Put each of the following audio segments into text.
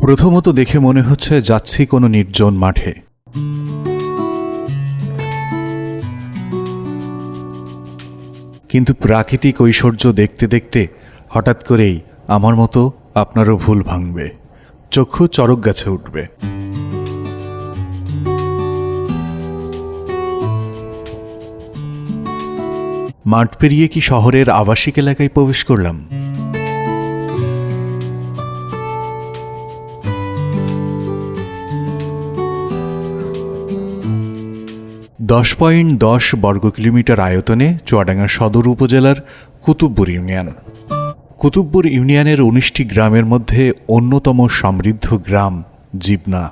প্রথমত দেখে মনে হচ্ছে যাচ্ছি কোনো নির্জন মাঠে। কিন্তু প্রাকৃতিক ঐশ্বর্য দেখতে দেখতে হঠাৎ করেই আমার মতো আপনারও ভুল ভাঙবে। চক্ষু চরক গাছে উঠবে। মাঠ পেরিয়ে কি শহরের আবাসিক এলাকায় প্রবেশ করলাম? দশ পয়েন্ট দশ বর্গ কিলোমিটার আয়তনে চুয়াডাঙ্গা সদর উপজেলার কুতুবপুর ইউনিয়ন। কুতুবপুর ইউনিয়নের উনিশটি গ্রামের মধ্যে অন্যতম সমৃদ্ধ গ্রাম জীবনা।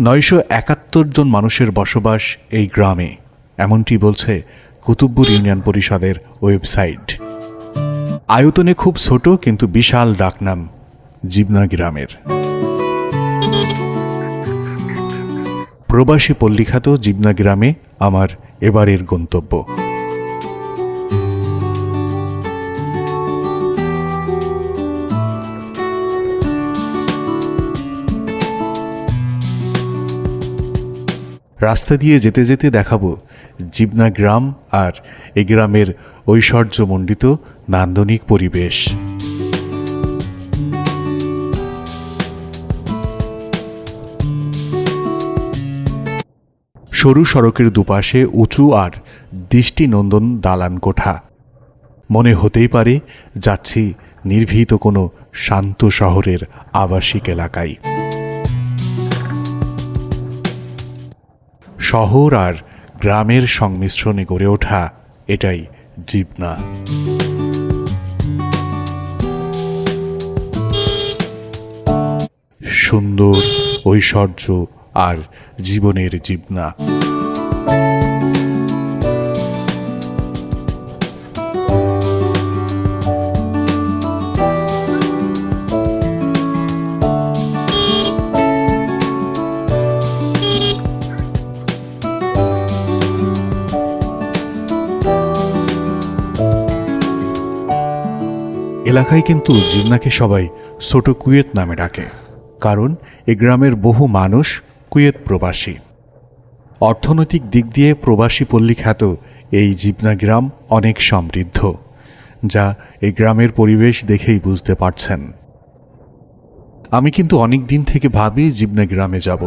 নয়শো একাত্তর জন মানুষের বসবাস এই গ্রামে, এমনটি বলছে কুতুবপুর ইউনিয়ন পরিষদের ওয়েবসাইট। আয়তনে খুব ছোট কিন্তু বিশাল ডাকনাম, জীবনা গ্রামের। প্রবাসী পল্লীখ্যাত জীবনা গ্রামে আমার এবারের গন্তব্য। রাস্তা দিয়ে যেতে যেতে দেখাবো জীবনা গ্রাম আর এ গ্রামের ঐশ্বর্যমণ্ডিত নান্দনিক পরিবেশ। সরু সড়কের দুপাশে উঁচু আর দৃষ্টিনন্দন দালান কোঠা। মনে হতেই পারে যাচ্ছি নির্ভীত কোনো শান্ত শহরের আবাসিক এলাকায়। শহর আর গ্রামের সংমিশ্রণে গড়ে ওঠা এটাই জীবনা। সুন্দর ঐশ্বর্য আর জীবনের জীবনা। এলাকায় কিন্তু জিন্নাকে সবাই ছোট কুয়েত নামে ডাকে। কারণ এ গ্রামের বহু মানুষ কুয়েত প্রবাসী। অর্থনৈতিক দিক দিয়ে প্রবাসী পল্লী খ্যাত এই জীবনা গ্রাম অনেক সমৃদ্ধ, যা এই গ্রামের পরিবেশ দেখেই বুঝতে পারছেন। আমি কিন্তু অনেক দিন থেকে ভাবি জীবনা গ্রামে যাব,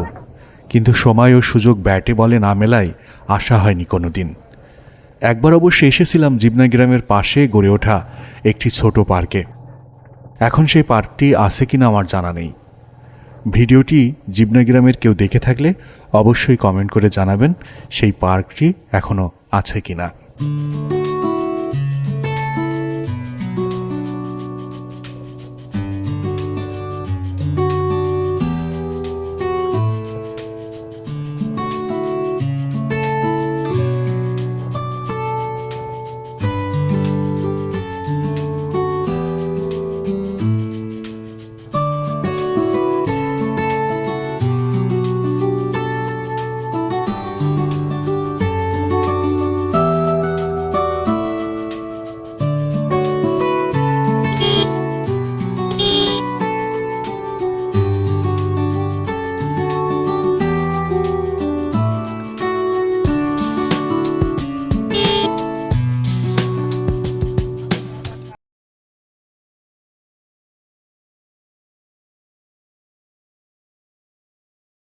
কিন্তু সময় ও সুযোগ ব্যাটে বলে না মেলায় আসা হয়নি কোনো দিন একবার অবশ্য এসেছিলাম জীবনা গ্রামের পাশে গড়ে ওঠা একটি ছোট পার্কে। এখন সেই পার্কটি আছে কিনা আমার জানা নেই। ভিডিওটি জীবনা গ্রামের কেউ দেখে থাকলে অবশ্যই কমেন্ট করে জানাবেন, সেই পার্কটি এখনও আছে কি কিনা।